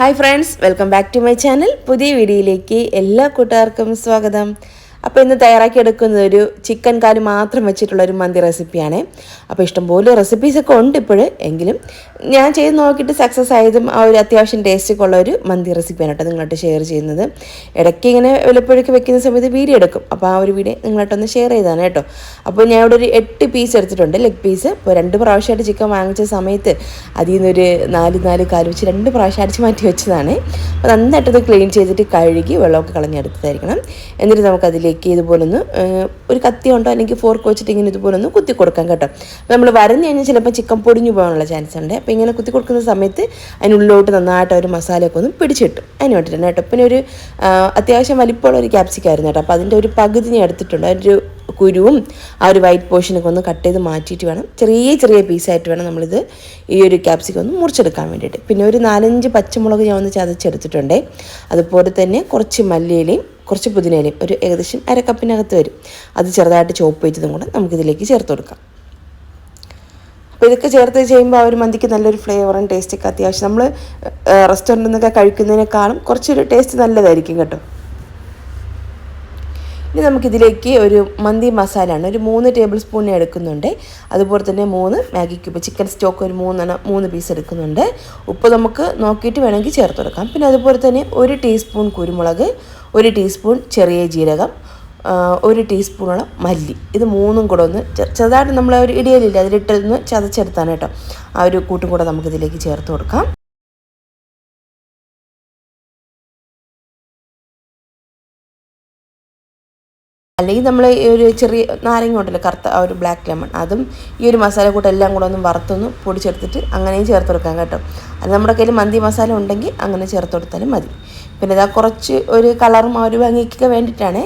Hi friends welcome back to my channel പുതിയ വീഡിയോയിലേക്ക് എല്ലാ കൂട്ടുകാർക്കും സ്വാഗതം. അപ്പോൾ ഇന്ന് തയ്യാറാക്കി എടുക്കുന്നത് ഒരു ചിക്കൻ കാൽ മാത്രം വെച്ചിട്ടുള്ള ഒരു മന്തി റെസിപ്പിയാണ് അപ്പോൾ ഇഷ്ടംപോലെ റെസിപ്പീസൊക്കെ ഉണ്ട് ഇപ്പോൾ എങ്കിലും ഞാൻ ചെയ്ത് നോക്കിയിട്ട് സക്സസ് ആയതും ആ ഒരു അത്യാവശ്യം ടേസ്റ്റൊക്കെ ഉള്ള ഒരു മന്തി റെസിപ്പിയാണ് കേട്ടോ നിങ്ങളായിട്ട് ഷെയർ ചെയ്യുന്നത്. ഇടയ്ക്ക് ഇങ്ങനെ വല്ലപ്പോഴൊക്കെ വെക്കുന്ന സമയത്ത് വീഡിയോ എടുക്കും. അപ്പോൾ ആ ഒരു വീഡിയോ നിങ്ങളായിട്ടൊന്ന് ഷെയർ ചെയ്താണ് കേട്ടോ. അപ്പോൾ ഞാൻ ഇവിടെ ഒരു എട്ട് പീസ് എടുത്തിട്ടുണ്ട് ലെഗ് പീസ് ഇപ്പോൾ രണ്ട് പ്രാവശ്യമായിട്ട് ചിക്കൻ വാങ്ങിച്ച സമയത്ത് അതിൽ നിന്നൊരു നാല് നാല് കാൽ വെച്ച് രണ്ട് പ്രാവശ്യം അടിച്ച് മാറ്റി വെച്ചതാണ്. അപ്പോൾ നന്നായിട്ടത് ക്ലീൻ ചെയ്തിട്ട് കഴുകി വെള്ളമൊക്കെ കളഞ്ഞെടുത്തതായിരിക്കണം. എന്നിട്ട് നമുക്കതിലേക്ക് ഇതുപോലൊന്ന് ഒരു കത്തി ഉണ്ടോ അല്ലെങ്കിൽ ഫോർക്ക് വെച്ചിട്ട് ഇങ്ങനെ ഇതുപോലൊന്ന് കുത്തി കൊടുക്കാം കേട്ടോ. അപ്പോൾ നമ്മൾ വരഞ്ഞ് കഴിഞ്ഞാൽ ചിലപ്പോൾ ചിക്കൻ പൊടിഞ്ഞു പോകാനുള്ള ചാൻസ് ഉണ്ട്. അപ്പോൾ ഇങ്ങനെ കുത്തി കൊടുക്കുന്ന സമയത്ത് അതിനുള്ളിലോട്ട് നന്നായിട്ട് ഒരു മസാലയൊക്കെ ഒന്ന് പിടിച്ചിട്ടും അതിന് വേണ്ടിയിട്ടാണ് കേട്ടോ. പിന്നെ ഒരു അത്യാവശ്യം വലിപ്പമുള്ള ഒരു ക്യാപ്സിക്കായിരുന്നു കേട്ടോ. അപ്പോൾ അതിന്റെ ഒരു പകുതി ഞാൻ എടുത്തിട്ടുണ്ട്. അതിന്റെ ഒരു കുരുവും ആ ഒരു വൈറ്റ് പോർഷനൊക്കെ ഒന്ന് കട്ട് ചെയ്ത് മാറ്റിയിട്ട് വേണം. ചെറിയ ചെറിയ പീസായിട്ട് വേണം നമ്മളിത് ഈ ഒരു ക്യാപ്സിക്കം ഒന്ന് മുറിച്ചെടുക്കാൻ വേണ്ടിയിട്ട്. പിന്നെ ഒരു നാലഞ്ച് പച്ചമുളക് ഞാൻ ഒന്ന് ചതച്ചെടുത്തിട്ടുണ്ട്. അതുപോലെ തന്നെ കുറച്ച് മല്ലിയിലയും കുറച്ച് പുതിനയിലയും ഒരു ഏകദേശം അര കപ്പിനകത്ത് വരും. അത് ചെറുതായിട്ട് ചോപ്പ് ചെയ്തതും കൂടെ നമുക്കിതിലേക്ക് ചേർത്ത് കൊടുക്കാം. അപ്പോൾ ഇതൊക്കെ ചേർത്ത് ചെയ്യുമ്പോൾ ആ ഒരു മന്തിക്ക് നല്ലൊരു ഫ്ലേവറും ടേസ്റ്റൊക്കെ അത്യാവശ്യം നമ്മൾ റെസ്റ്റോറന്റിൽ നിന്നൊക്കെ കഴിക്കുന്നതിനേക്കാളും കുറച്ചൊരു ടേസ്റ്റ് നല്ലതായിരിക്കും കേട്ടോ. ഇനി നമുക്കിതിലേക്ക് ഒരു മന്തി മസാലയാണ്. ഒരു മൂന്ന് ടേബിൾ സ്പൂൺ എടുക്കുന്നുണ്ട്. അതുപോലെ തന്നെ മൂന്ന് മാഗി ക്യൂബ് ചിക്കൻ സ്റ്റോക്ക് ഒരു മൂന്നെണ്ണം മൂന്ന് പീസ് എടുക്കുന്നുണ്ട്. ഉപ്പ് നമുക്ക് നോക്കിയിട്ട് വേണമെങ്കിൽ ചേർത്ത് കൊടുക്കാം. പിന്നെ അതുപോലെ തന്നെ ഒരു ടീസ്പൂൺ കുരുമുളക് ഒരു ടീസ്പൂൺ ചെറിയ ജീരകം ഒരു ടീസ്പൂണോളം മല്ലി. ഇത് മൂന്നും കൂടെ ഒന്ന് ചെറുതായിട്ട് നമ്മൾ ഒരു ഇടിയലില്ല അതിലിട്ടൊന്ന് ചതച്ചെടുത്താണ് കേട്ടോ. ആ ഒരു കൂട്ടും കൂടെ നമുക്കിതിലേക്ക് ചേർത്ത് കൊടുക്കാം. അല്ലെങ്കിൽ നമ്മൾ ഒരു ചെറിയ നാരങ്ങ ഉണ്ടല്ലോ കറുത്ത ആ ഒരു ബ്ലാക്ക് ലെമൺ അതും ഈ ഒരു മസാല കൂട്ട് എല്ലാം കൂടെ ഒന്ന് വറുത്തൊന്ന് പൊടിച്ചെടുത്തിട്ട് അങ്ങനെയും ചേർത്ത് കൊടുക്കാം കേട്ടോ. അത് നമ്മുടെ കയ്യിൽ മന്തി മസാല ഉണ്ടെങ്കിൽ അങ്ങനെ ചേർത്ത് കൊടുത്താലും മതി. പിന്നെ ഇതാ കുറച്ച് ഒരു കളറും ആ ഒരു ഭംഗിക്കൊക്കെ വേണ്ടിയിട്ടാണ്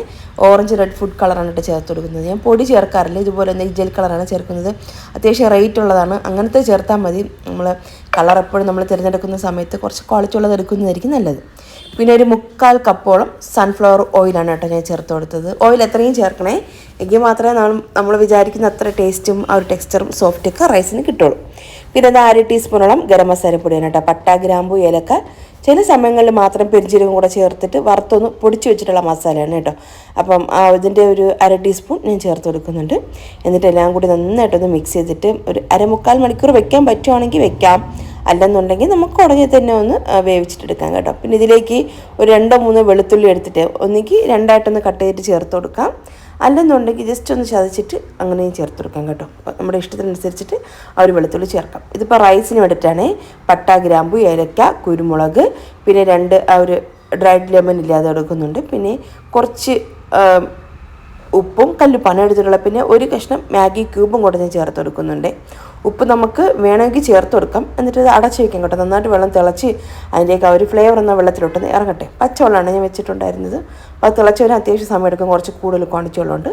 ഓറഞ്ച് റെഡ് ഫുഡ് കളറാണ് കേട്ടോ ചേർത്ത് കൊടുക്കുന്നത്. ഞാൻ പൊടി ചേർക്കാറില്ല ഇതുപോലെ തന്നെ ജെൽ കളറാണ് ചേർക്കുന്നത്. അത്യാവശ്യം റേറ്റ് ഉള്ളതാണ്. അങ്ങനത്തെ ചേർത്താൽ മതി. നമ്മൾ കളർ എപ്പോഴും നമ്മൾ തിരഞ്ഞെടുക്കുന്ന സമയത്ത് കുറച്ച് ക്വാളിറ്റി ഉള്ളത് എടുക്കുന്നതായിരിക്കും നല്ലത്. പിന്നെ ഒരു മുക്കാൽ കപ്പോളം സൺഫ്ലവർ ഓയിലാണ് കേട്ടോ ഞാൻ ചേർത്ത് കൊടുത്തത്. ഓയിൽ എത്രയും ചേർക്കണേ. എങ്കിൽ മാത്രമേ നമ്മൾ നമ്മൾ വിചാരിക്കുന്ന അത്ര ടേസ്റ്റും ആ ഒരു ടെക്സ്ചറും സോഫ്റ്റൊക്കെ റൈസിന് കിട്ടുള്ളൂ. പിന്നെ അത് അര ടീസ്പൂണോളം ഗരം മസാല പൊടിയാണ് കേട്ടോ. പട്ട ഗ്രാമ്പു ഏലക്ക. ചില സമയങ്ങളിൽ മാത്രം പെരിഞ്ചീരകം കൂടെ ചേർത്തിട്ട് വറുത്തൊന്ന് പൊടിച്ച് വെച്ചിട്ടുള്ള മസാലയാണ് കേട്ടോ. അപ്പം ആ ഇതിന്റെ ഒരു അര ടീസ്പൂൺ ഞാൻ ചേർത്ത് കൊടുക്കുന്നുണ്ട്. എന്നിട്ട് എല്ലാം കൂടി നന്നായിട്ടൊന്ന് മിക്സ് ചെയ്തിട്ട് ഒരു അരമുക്കാൽ മണിക്കൂർ വെക്കാൻ പറ്റുവാണെങ്കിൽ വെക്കാം. അല്ലെന്നുണ്ടെങ്കിൽ നമുക്ക് ഉടനെ തന്നെ ഒന്ന് വേവിച്ചിട്ടെടുക്കാം കേട്ടോ. പിന്നെ ഇതിലേക്ക് ഒരു രണ്ടോ മൂന്നോ വെളുത്തുള്ളി എടുത്തിട്ട് ഒന്നുകിൽ രണ്ടായിട്ടൊന്ന് കട്ട് ചെയ്തിട്ട് ചേർത്ത് കൊടുക്കാം. അല്ലെന്നുണ്ടെങ്കിൽ ജസ്റ്റ് ഒന്ന് ചതച്ചിട്ട് അങ്ങനെയും ചേർത്ത് കൊടുക്കാം കേട്ടോ. നമ്മുടെ ഇഷ്ടത്തിനനുസരിച്ചിട്ട് ആ ഒരു വെളുത്തുള്ളി ചേർക്കാം. ഇതിപ്പോൾ റൈസിന് വേണ്ടിയിട്ടാണ് പട്ട ഗ്രാമ്പു ഏലക്ക കുരുമുളക് പിന്നെ രണ്ട് ആ ഒരു ഡ്രൈഡ് ലെമൺ ഇല്ലാതെ എടുക്കുന്നുണ്ട്. പിന്നെ കുറച്ച് ഉപ്പും കല്ലുപ്പാണ് എടുത്തിട്ടുള്ളത്. പിന്നെ ഒരു കഷ്ണം മാഗി ക്യൂബും കൂടെ ഞാൻ ചേർത്ത് കൊടുക്കുന്നുണ്ട്. ഉപ്പ് നമുക്ക് വേണമെങ്കിൽ ചേർത്ത് കൊടുക്കാം. എന്നിട്ട് ഇത് അടച്ച് വെക്കാം കേട്ടോ. നന്നായിട്ട് വെള്ളം തിളച്ച് അതിലേക്ക് ആ ഒരു ഫ്ലേവർ എന്ന വെള്ളത്തിലോട്ട് ഇറങ്ങട്ടെ. പച്ചവെള്ളമാണ് ഞാൻ വെച്ചിട്ടുണ്ടായിരുന്നത്. അപ്പോൾ അത് തിളച്ച് വരാൻ അത്യാവശ്യം സമയം എടുക്കും. കുറച്ച് കൂടുതൽ ക്വാണ്ടിറ്റി ഉള്ളതുകൊണ്ട്.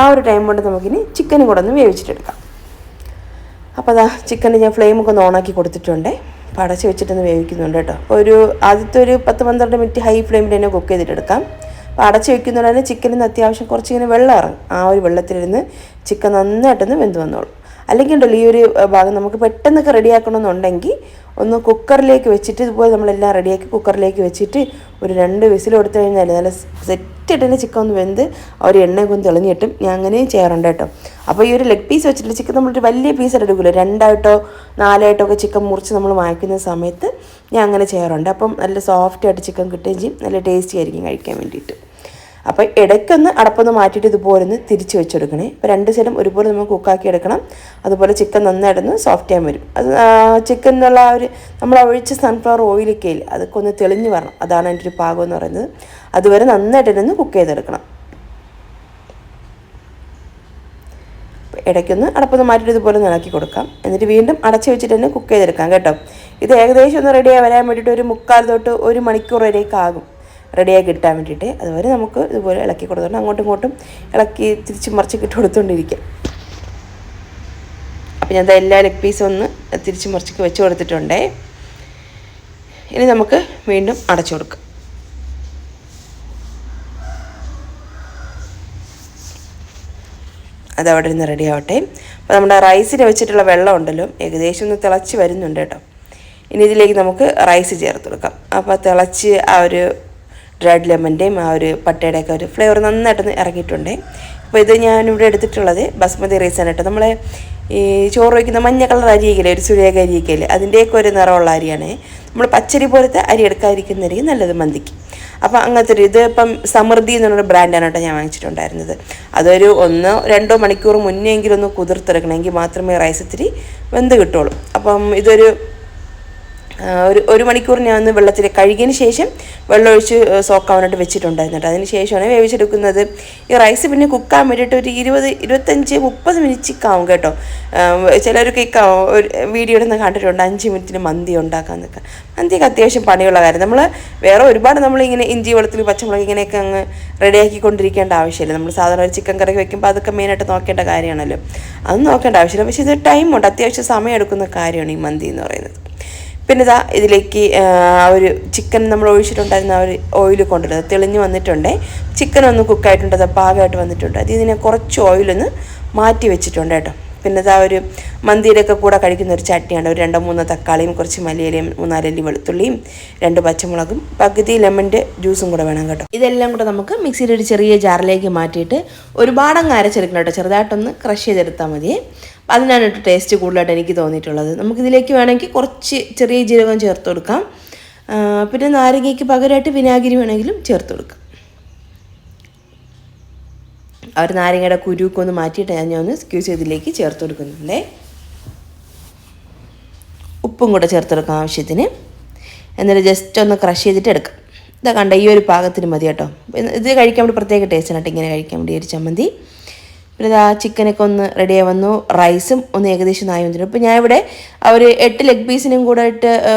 ആ ഒരു ടൈം കൊണ്ട് നമുക്കിനി ചിക്കനും കൂടെ ഒന്ന് വേവിച്ചിട്ടെടുക്കാം. അപ്പോൾ അതാ ചിക്കന് ഞാൻ ഫ്ലെയിമൊക്കെ ഒന്ന് ഓണാക്കി കൊടുത്തിട്ടുണ്ട്. അപ്പോൾ അടച്ച് വെച്ചിട്ടൊന്ന് വേവിക്കുന്നുണ്ട് കേട്ടോ. അപ്പോൾ ഒരു ആദ്യത്തെ ഒരു പത്ത് പന്ത്രണ്ട് മിനിറ്റ് ഹൈ ഫ്ലെയിമിൽ തന്നെ കുക്ക് ചെയ്തിട്ടെടുക്കാം. അപ്പോൾ അടച്ച് വെക്കുന്നതുകൊണ്ട് തന്നെ ചിക്കനിൽ നിന്ന് അത്യാവശ്യം കുറച്ചിങ്ങനെ വെള്ളം ഇറങ്ങും. ആ ഒരു വെള്ളത്തിലിരുന്ന് ചിക്കൻ നന്നായിട്ടൊന്ന് വെന്ത് വന്നോളും. അല്ലെങ്കിൽ ഉണ്ടല്ലോ ഈ ഒരു ഭാഗം നമുക്ക് പെട്ടെന്നൊക്കെ റെഡിയാക്കണമെന്നുണ്ടെങ്കിൽ ഒന്ന് കുക്കറിലേക്ക് വെച്ചിട്ട് ഇതുപോലെ നമ്മളെല്ലാം റെഡിയാക്കി കുക്കറിലേക്ക് വെച്ചിട്ട് ഒരു രണ്ട് വിസിൽ കൊടുത്തു കഴിഞ്ഞാൽ നല്ല സെറ്റായിട്ട് തന്നെ ചിക്കൻ ഒന്ന് വെന്ത് ആ ഒരു എണ്ണയൊക്കെ ഒന്ന് തെളിഞ്ഞ് കിട്ടും ഞാൻ അങ്ങനെ ചെയ്യാറുണ്ട് കേട്ടോ. അപ്പോൾ ഈ ഒരു ലെഗ് പീസ് വെച്ചിട്ട് ചിക്കൻ നമ്മളൊരു വലിയ പീസ് എടുക്കില്ല രണ്ടായിട്ടോ നാലായിട്ടോ ഒക്കെ ചിക്കൻ മുറിച്ച് നമ്മൾ വാങ്ങിക്കുന്ന സമയത്ത് ഞാൻ അങ്ങനെ ചെയ്യാറുണ്ട്. അപ്പം നല്ല സോഫ്റ്റായിട്ട് ചിക്കൻ കിട്ടുകയും നല്ല ടേസ്റ്റി ആയിരിക്കും കഴിക്കാൻ വേണ്ടിയിട്ട്. അപ്പോൾ ഇടയ്ക്കൊന്ന് അടപ്പൊന്ന് മാറ്റിയിട്ട് ഇതുപോലെ ഒന്ന് തിരിച്ച് വെച്ചെടുക്കണേ. അപ്പോൾ രണ്ട് സൈഡും ഒരുപോലെ നമുക്ക് കുക്കാക്കി എടുക്കണം. അതുപോലെ ചിക്കൻ നന്നായിട്ടൊന്ന് സോഫ്റ്റ് ആയി വരും. അത് ചിക്കൻ എന്നുള്ള ഒരു നമ്മൾ ഒഴിച്ച സൺഫ്ലവർ ഓയിലൊക്കെ ഇല്ല അതൊക്കെ ഒന്ന് തെളിഞ്ഞ് വരണം. അതാണ് എന്റെ ഒരു പാകം എന്ന് പറയുന്നത്. അതുവരെ നന്നായിട്ടൊന്ന് കുക്ക് ചെയ്തെടുക്കണം. ഇടയ്ക്കൊന്ന് അടപ്പൊന്ന് മാറ്റിയിട്ട് ഇതുപോലെ നിളക്കി കൊടുക്കാം. എന്നിട്ട് വീണ്ടും അടച്ച് വെച്ചിട്ട് തന്നെ കുക്ക് ചെയ്തെടുക്കാം കേട്ടോ. ഇത് ഏകദേശം ഒന്ന് റെഡിയായി വരാൻ വേണ്ടിയിട്ട് ഒരു മുക്കാൽ തൊട്ട് ഒരു മണിക്കൂർ വരെയൊക്കെ ആകും. റെഡിയായി കിട്ടാൻ വേണ്ടിയിട്ട് അതുവരെ നമുക്ക് ഇതുപോലെ ഇളക്കി കൊടുത്തോണ്ട് അങ്ങോട്ടും ഇങ്ങോട്ടും ഇളക്കി തിരിച്ച് മറിച്ച് ഇട്ട് കൊടുത്തുകൊണ്ടിരിക്കാം അപ്പം ഞാൻ എല്ലാ ലെഗ് പീസും ഒന്ന് തിരിച്ച് മറിച്ചൊക്കെ വെച്ച് കൊടുത്തിട്ടുണ്ടേ. ഇനി നമുക്ക് വീണ്ടും അടച്ചു കൊടുക്കാം. അത് അവിടെ നിന്ന് റെഡി ആവട്ടെ. അപ്പോൾ നമ്മുടെ റൈസിന് വെച്ചിട്ടുള്ള വെള്ളം ഉണ്ടല്ലോ ഏകദേശം ഒന്ന് തിളച്ച് വരുന്നുണ്ട് കേട്ടോ. ഇനി ഇതിലേക്ക് നമുക്ക് റൈസ് ചേർത്ത് കൊടുക്കാം. അപ്പോൾ തിളച്ച് ആ ഒരു ഡ്രൈഡ് ലെമന്റെയും ആ ഒരു പട്ടയുടെയൊക്കെ ഒരു ഫ്ലേവർ നന്നായിട്ടൊന്ന് ഇറങ്ങിയിട്ടുണ്ട് അപ്പോൾ ഇത് ഞാനിവിടെ എടുത്തിട്ടുള്ളത് ബസ്മതി റൈസാണ് കേട്ടോ. നമ്മൾ ഈ ചോറ് വയ്ക്കുന്ന മഞ്ഞ കളർ അരിയൊക്കെ ഒരു സുരേഖ അരിയിക്കൽ അതിന്റെയൊക്കെ ഒരു നിറമുള്ള അരിയാണ്. നമ്മൾ പച്ചരി പോലത്തെ അരി എടുക്കാതിരിക്കുന്നതായിരിക്കും നല്ലത് മന്തിക്ക്. അപ്പോൾ അങ്ങനത്തെ ഒരു ഇത് ഇപ്പം സമൃദ്ധി എന്നുള്ള ബ്രാൻഡാണ് കേട്ടോ ഞാൻ വാങ്ങിച്ചിട്ടുണ്ടായിരുന്നത്. അതൊരു ഒന്നോ രണ്ടോ മണിക്കൂർ മുന്നേ എങ്കിലും ഒന്ന് കുതിർത്തെടുക്കണമെങ്കിൽ മാത്രമേ റൈസ് ഇത്തിരി വെന്ത് കിട്ടുള്ളൂ അപ്പം ഇതൊരു ഒരു ഒരു മണിക്കൂർ ഞാൻ ഒന്ന് വെള്ളത്തിൽ കഴുകിയതിന് ശേഷം വെള്ളമൊഴിച്ച് സോക്കാവാനായിട്ട് വെച്ചിട്ടുണ്ടായിരുന്നു അതിന് ശേഷമാണ് വേവിച്ചെടുക്കുന്നത്. ഈ റൈസ് പിന്നെ കുക്കാൻ വേണ്ടിയിട്ട് ഒരു ഇരുപത് ഇരുപത്തഞ്ച് മുപ്പത് മിനിറ്റ് ആവും കേട്ടോ. ആ, ചിലരൊക്കെ ഈ ക- ഒരു വീഡിയോ നിന്ന് കണ്ടിട്ടുണ്ട്. അഞ്ച് മിനിറ്റിന് മന്തി ഉണ്ടാക്കാന്നൊക്കെ. മന്തിയൊക്കെ അത്യാവശ്യം പണിയുള്ള കാര്യം. നമ്മൾ വേറെ ഒരുപാട് നമ്മളിങ്ങനെ ഇഞ്ചി വെള്ളത്തിൽ പച്ചമുളക് ഇങ്ങനെയൊക്കെ അങ്ങ് റെഡിയാക്കിക്കൊണ്ടിരിക്കേണ്ട ആവശ്യമില്ല. നമ്മൾ സാധാരണ ഒരു ചിക്കൻ കറി വെക്കുമ്പോൾ അതൊക്കെ മെയിനായിട്ട് നോക്കേണ്ട കാര്യമാണല്ലോ. അത് നോക്കേണ്ട ആവശ്യമില്ല. പക്ഷേ ഇത് ടൈമുണ്ട് അത്യാവശ്യം സമയം എടുക്കുന്ന കാര്യമാണ് ഈ മന്തി എന്ന് പറയുന്നത്. പിന്നെ ഇതാ ഇതിലേക്ക് ഒരു ചിക്കൻ നമ്മൾ ഒഴിച്ചിട്ടുണ്ടായിരുന്ന ഒരു ഓയിൽ കൊണ്ടുവരുന്നത്. തെളിഞ്ഞു വന്നിട്ടുണ്ട്. ചിക്കൻ ഒന്ന് കുക്കായിട്ടുണ്ട് അത് പാകമായിട്ട് വന്നിട്ടുണ്ട്. അത് ഇതിനെ കുറച്ച് ഓയിലൊന്ന് മാറ്റി വെച്ചിട്ടുണ്ട് കേട്ടോ. പിന്നെ ഇതാ ഒരു മന്തിയിലൊക്കെ കൂടെ കഴിക്കുന്ന ഒരു ചട്നിയാണ്. ഒരു രണ്ടോ മൂന്നോ തക്കാളിയും കുറച്ച് മല്ലിയിലയും മൂന്നാലല്ലി വെളുത്തുള്ളിയും രണ്ട് പച്ചമുളകും പകുതി ലെമന്റെ ജ്യൂസും കൂടെ വേണം കേട്ടോ. ഇതെല്ലാം കൂടെ നമുക്ക് മിക്സിയിൽ ഒരു ചെറിയ ജാറിലേക്ക് മാറ്റിയിട്ട് ഒരുപാടങ്ങ് അരച്ചെടുക്കണം കേട്ടോ. ചെറുതായിട്ടൊന്ന് ക്രഷ് ചെയ്തെടുത്താൽ മതിയേ. അതിനാണ് കേട്ടോ ടേസ്റ്റ് കൂടുതലായിട്ട് എനിക്ക് തോന്നിയിട്ടുള്ളത്. നമുക്കിതിലേക്ക് വേണമെങ്കിൽ കുറച്ച് ചെറിയ ജീരകം ചേർത്ത് കൊടുക്കാം. പിന്നെ നാരങ്ങയ്ക്ക് പകരമായിട്ട് വിനാഗിരി വേണമെങ്കിലും ചേർത്ത് കൊടുക്കാം. അവർ നാരങ്ങയുടെ കുരുവൊക്കെ ഒന്ന് മാറ്റിയിട്ട് ഞാൻ ഒന്ന് സ്ക്യൂസ് ചെയ്തിലേക്ക് ചേർത്ത് കൊടുക്കുന്നുണ്ടേ. ഉപ്പും കൂടെ ചേർത്ത് കൊടുക്കാം ആവശ്യത്തിന്. എന്നിട്ട് ജസ്റ്റ് ഒന്ന് ക്രഷ് ചെയ്തിട്ട് എടുക്കാം. ഇതാ കണ്ട ഈ ഒരു പാകത്തിന് മതി കേട്ടോ. ഇത് കഴിക്കാൻ വേണ്ടി പ്രത്യേക ടേസ്റ്റാണ് കേട്ടോ ഇങ്ങനെ കഴിക്കാൻ വേണ്ടി ഒരു ചമ്മന്തി. പിന്നെ ഇതാ ചിക്കനൊക്കെ ഒന്ന് റെഡിയായി വന്നു. റൈസും ഒന്ന് ഏകദേശം നായി വന്നിട്ടുണ്ട്. അപ്പോൾ ഞാനിവിടെ ആ ഒരു എട്ട് ലെഗ് പീസിനും കൂടെ ഇട്ട് ആ,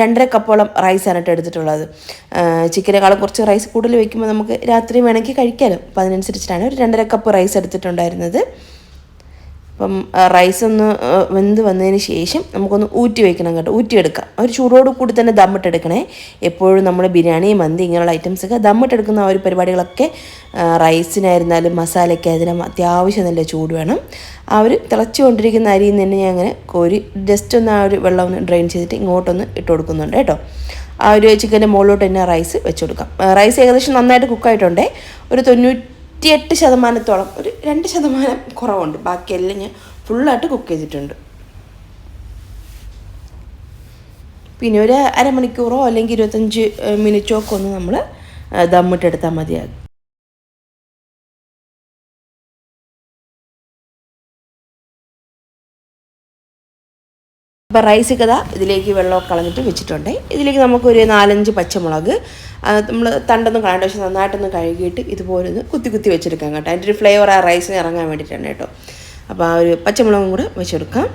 രണ്ടര കപ്പോളം റൈസാണ് കേട്ടോ എടുത്തിട്ടുള്ളത്. ചിക്കനേക്കാളും കുറച്ച് റൈസ് കൂടുതൽ വയ്ക്കുമ്പോൾ നമുക്ക് രാത്രി വേണമെങ്കിൽ കഴിക്കാമല്ലോ അപ്പോൾ അതിനനുസരിച്ചിട്ടാണ് ഒരു രണ്ടര കപ്പ് റൈസ് എടുത്തിട്ടുണ്ടായിരുന്നത്. അപ്പം റൈസ് ഒന്ന് വെന്ത് വന്നതിന് ശേഷം നമുക്കൊന്ന് ഊറ്റി വെക്കണം കേട്ടോ. ഊറ്റിയെടുക്കാം. ഒരു ചൂടോട് കൂടി തന്നെ ദമ്മിട്ടെടുക്കണേ. എപ്പോഴും നമ്മൾ ബിരിയാണി മന്തി ഇങ്ങനെയുള്ള ഐറ്റംസൊക്കെ ദമ്മിട്ടെടുക്കുന്ന ആ ഒരു പരിപാടികളൊക്കെ റൈസിനായിരുന്നാലും മസാലയ്ക്കായിരുന്നാലും അത്യാവശ്യം നല്ല ചൂട് വേണം. ആ ഒരു തിളച്ചുകൊണ്ടിരിക്കുന്ന അരിയിൽ നിന്ന് തന്നെ ഞാൻ അങ്ങനെ കോരി ജസ്റ്റ് ഒന്ന് ആ ഒരു വെള്ളം ഒന്ന് ഡ്രെയിൻ ചെയ്തിട്ട് ഇങ്ങോട്ടൊന്ന് ഇട്ട് കൊടുക്കുന്നുണ്ട് കേട്ടോ. ആ ഒരു ചിക്കന്റെ മുകളിലോട്ട് തന്നെ റൈസ് വെച്ച് കൊടുക്കാം. റൈസ് ഏകദേശം നന്നായിട്ട് കുക്കായിട്ടുണ്ടേ ഒരു തൊണ്ണൂറ്റിയെട്ട് ശതമാനത്തോളം ഒരു രണ്ട് ശതമാനം കുറവുണ്ട്. ബാക്കിയെല്ലാം ഞാൻ ഫുള്ളായിട്ട് കുക്ക് ചെയ്തിട്ടുണ്ട്. പിന്നെ ഒരു അരമണിക്കൂറോ അല്ലെങ്കിൽ ഇരുപത്തഞ്ച് മിനിറ്റോ ഒക്കെ ഒന്ന് നമ്മൾ ദമ്മിട്ടെടുത്താൽ മതിയാകും. അപ്പോൾ റൈസ് കഥ ഇതിലേക്ക് വെള്ളമൊക്കെ കളഞ്ഞിട്ട് വെച്ചിട്ടുണ്ട്. ഇതിലേക്ക് നമുക്കൊരു നാലഞ്ച് പച്ചമുളക് നമ്മൾ തണ്ടൊന്നും കളയേണ്ട പക്ഷേ നന്നായിട്ടൊന്ന് കഴുകിയിട്ട് ഇതുപോലെ ഒന്ന് കുത്തി കുത്തി വെച്ചെടുക്കാം കേട്ടോ. അതിന്റെ ഒരു ഫ്ലേവർ ആ റൈസിന് ഇറങ്ങാൻ വേണ്ടിയിട്ടാണ് കേട്ടോ. അപ്പോൾ ആ ഒരു പച്ചമുളകും കൂടെ വെച്ചെടുക്കാം.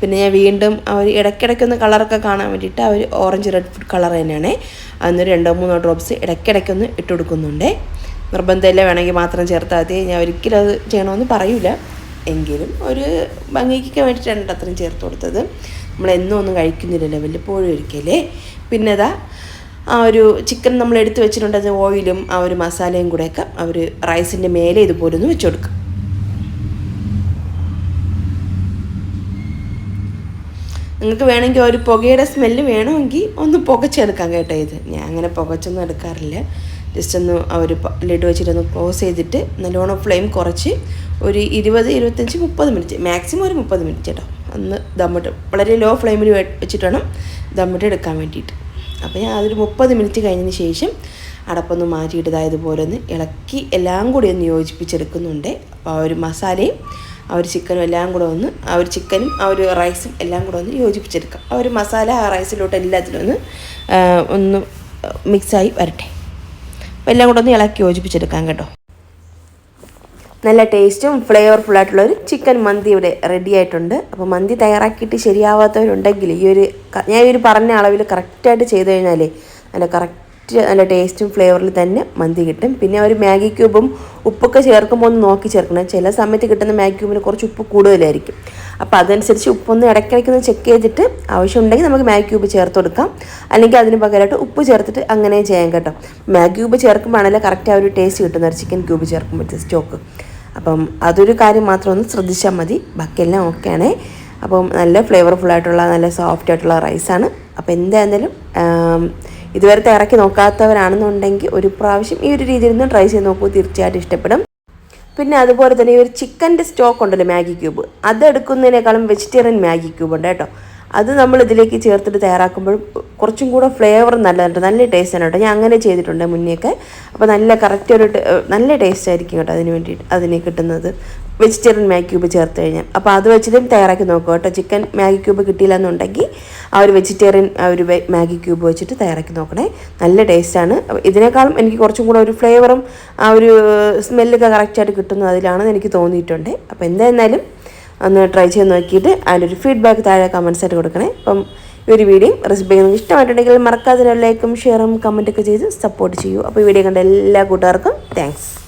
പിന്നെ ഞാൻ വീണ്ടും ആ ഒരു ഇടയ്ക്കിടയ്ക്കൊന്ന് കളറൊക്കെ കാണാൻ വേണ്ടിയിട്ട് ആ ഒരു ഓറഞ്ച് റെഡ് ഫുഡ് കളർ തന്നെയാണ്. അന്ന് രണ്ടോ മൂന്നോ ഡ്രോപ്സ് ഇടയ്ക്കിടയ്ക്കൊന്ന് ഇട്ട് കൊടുക്കുന്നുണ്ട്. നിർബന്ധമില്ല വേണമെങ്കിൽ മാത്രം ചേർത്താൽ മതി. ഞാൻ ഒരിക്കലും അത് ചെയ്യണമെന്ന് പറയൂല. എങ്കിലും ഒരു ഭംഗിക്കൊക്കെ വേണ്ടിയിട്ടാണ് അത്രയും ചേർത്ത് കൊടുത്തത്. നമ്മൾ എന്നും ഒന്നും ലെവലിൽ വല്ലപ്പോഴും ഒരിക്കലേ. പിന്നെ അതാ ആ ഒരു ചിക്കൻ നമ്മൾ എടുത്ത് വെച്ചിട്ടുണ്ട് അത് ഓയിലും ആ ഒരു മസാലയും കൂടെയൊക്കെ ആ ഒരു റൈസിന്റെ മേലെ ഇതുപോലെ ഒന്ന് വെച്ച് കൊടുക്കാം. നിങ്ങൾക്ക് വേണമെങ്കിൽ ഒരു പുകയുടെ സ്മെല്ല് വേണമെങ്കിൽ ഒന്ന് പുകച്ചെടുക്കാം കേട്ടോ ഇത്. ഞാൻ അങ്ങനെ പുകച്ചൊന്നും എടുക്കാറില്ല. ജസ്റ്റ് ഒന്ന് ആ ഒരു ലിഡ് വെച്ചിട്ടൊന്ന് ക്ലോസ് ചെയ്തിട്ട് നല്ലോണം ഫ്ലെയിം കുറച്ച് ഒരു ഇരുപത് ഇരുപത്തഞ്ച് മുപ്പത് മിനിറ്റ് മാക്സിമം ഒരു മുപ്പത് മിനിറ്റ് കേട്ടോ അന്ന് ദമ്മിട്ട് വളരെ ലോ ഫ്ലെയിമിൽ വെച്ചിട്ട് വേണം ദമ്മിട്ട് എടുക്കാൻ വേണ്ടിയിട്ട്. അപ്പോൾ ഞാൻ അതൊരു മുപ്പത് മിനിറ്റ് കഴിഞ്ഞതിന് ശേഷം അടപ്പൊന്ന് മാറ്റിയിട്ട് ഇതാ ഇതുപോലെ ഒന്ന് ഇളക്കി എല്ലാം കൂടി ഒന്ന് യോജിപ്പിച്ചെടുക്കുന്നുണ്ട്. അപ്പോൾ ആ ഒരു മസാലയും ആ ഒരു ചിക്കനും എല്ലാം കൂടെ ഒന്ന് ആ ഒരു ചിക്കനും ആ ഒരു റൈസും എല്ലാം കൂടെ ഒന്ന് യോജിപ്പിച്ചെടുക്കാം. ആ ഒരു മസാല ആ റൈസിലോട്ട് എല്ലാത്തിലും ഒന്ന് ഒന്ന് മിക്സായി വരട്ടെ. എല്ലാം കൂടെ ഒന്ന് ഇളക്കി യോജിപ്പിച്ചെടുക്കാം കേട്ടോ. നല്ല ടേസ്റ്റും ഫ്ലേവർഫുൾ ആയിട്ടുള്ള ഒരു ചിക്കൻ മന്തി ഇവിടെ റെഡി ആയിട്ടുണ്ട്. അപ്പോൾ മന്തി തയ്യാറാക്കിയിട്ട് ശരിയാവാത്തവരുണ്ടെങ്കിൽ ഈ ഒരു ഞാൻ ഈ ഒരു പറഞ്ഞ അളവിൽ കറക്റ്റായിട്ട് ചെയ്ത് കഴിഞ്ഞാൽ നല്ല കറക്റ്റ് നല്ല ടേസ്റ്റും ഫ്ലേവറിൽ തന്നെ മന്തി കിട്ടും. പിന്നെ ഒരു മാഗി ക്യൂബും ഉപ്പൊക്കെ ചേർക്കുമ്പോൾ ഒന്ന് നോക്കി ചേർക്കണം. ചില സമയത്ത് കിട്ടുന്ന മാഗി ക്യൂബിന് കുറച്ച് ഉപ്പ് കൂടുതലായിരിക്കും. അപ്പോൾ അതനുസരിച്ച് ഉപ്പൊന്ന് ഇടയ്ക്കിടയ്ക്കൊന്ന് ചെക്ക് ചെയ്തിട്ട് ആവശ്യമുണ്ടെങ്കിൽ നമുക്ക് മാഗി ക്യൂബ് ചേർത്ത് കൊടുക്കാം. അല്ലെങ്കിൽ അതിന് പകരമായിട്ട് ഉപ്പ് ചേർത്തിട്ട് അങ്ങനെ ചെയ്യാം കേട്ടോ. മാഗി ക്യൂബ് ചേർക്കുമ്പോഴാണല്ലോ കറക്റ്റ് ആ ഒരു ടേസ്റ്റ് കിട്ടുന്ന ചിക്കൻ ക്യൂബ് ചേർക്കുമ്പോഴത്തെ സ്റ്റോക്ക് അപ്പം അതൊരു കാര്യം മാത്രം ഒന്ന് ശ്രദ്ധിച്ചാൽ മതി. ബാക്കിയെല്ലാം ഓക്കെയാണേ അപ്പം നല്ല ഫ്ലേവർഫുൾ ആയിട്ടുള്ള നല്ല സോഫ്റ്റ് ആയിട്ടുള്ള റൈസാണ് അപ്പോൾ എന്തായാലും ആം, ഇതുവരെ ഇറക്കി നോക്കാത്തവരാണെന്നുണ്ടെങ്കിൽ ഒരു പ്രാവശ്യം ഈ ഒരു രീതിയിൽ നിന്ന് ട്രൈ ചെയ്ത് നോക്കൂ തീർച്ചയായിട്ടും ഇഷ്ടപ്പെടും. പിന്നെ അതുപോലെ തന്നെ ഈ ഒരു ചിക്കന്റെ സ്റ്റോക്ക് ഉണ്ടല്ലോ മാഗി ക്യൂബ് അത് എടുക്കുന്നതിനേക്കാളും വെജിറ്റേറിയൻ മാഗി ക്യൂബ് ഉണ്ട് കേട്ടോ. അത് നമ്മൾ ഇതിലേക്ക് ചേർത്തിട്ട് തയ്യാറാക്കുമ്പോൾ കുറച്ചും കൂടെ ഫ്ലേവർ നല്ലതുണ്ട് നല്ല ടേസ്റ്റ് ആണ് കേട്ടോ. ഞാൻ അങ്ങനെ ചെയ്തിട്ടുണ്ട് മുന്നേയൊക്കെ. അപ്പോൾ നല്ല കറക്റ്റ് ഒരു നല്ല ടേസ്റ്റ് ആയിരിക്കും കേട്ടോ അതിന് വേണ്ടിയിട്ട് അതിന് കിട്ടുന്നത്. വെജിറ്റേറിയൻ മാഗി ക്യൂബ് ചേർത്ത് കഴിഞ്ഞാൽ. അപ്പോൾ അത് വെച്ചിട്ടും തയ്യാറാക്കി നോക്കുക കേട്ടോ. ചിക്കൻ മാഗി ക്യൂബ് കിട്ടിയില്ല എന്നുണ്ടെങ്കിൽ ആ ഒരു വെജിറ്റേറിയൻ ആ ഒരു മാഗി ക്യൂബ് വെച്ചിട്ട് തയ്യാറാക്കി നോക്കണേ. നല്ല ടേസ്റ്റാണ്. ഇതിനേക്കാളും എനിക്ക് കുറച്ചും കൂടെ ഒരു ഫ്ലേവറും ആ ഒരു സ്മെല്ലൊക്കെ കറക്റ്റായിട്ട് കിട്ടുന്നു അതിലാണെന്ന് എനിക്ക് തോന്നിയിട്ടുണ്ട്. അപ്പോൾ എന്തായിരുന്നാലും ഒന്ന് ട്രൈ ചെയ്ത് നോക്കിയിട്ട് അതിന്റെ ഒരു ഫീഡ്ബാക്ക് താഴെ കമൻസ് ആയിട്ട് കൊടുക്കണേ. അപ്പം ഈ ഒരു വീഡിയോ റെസിപ്പി നിങ്ങൾക്ക് ഇഷ്ടമായിട്ടുണ്ടെങ്കിൽ മറക്കാതെ ലൈക്കും ഷെയറും കമന്റൊക്കെ ചെയ്ത് സപ്പോർട്ട് ചെയ്യൂ. അപ്പോൾ ഈ വീഡിയോ കണ്ട എല്ലാ കൂട്ടുകാർക്കും താങ്ക്സ്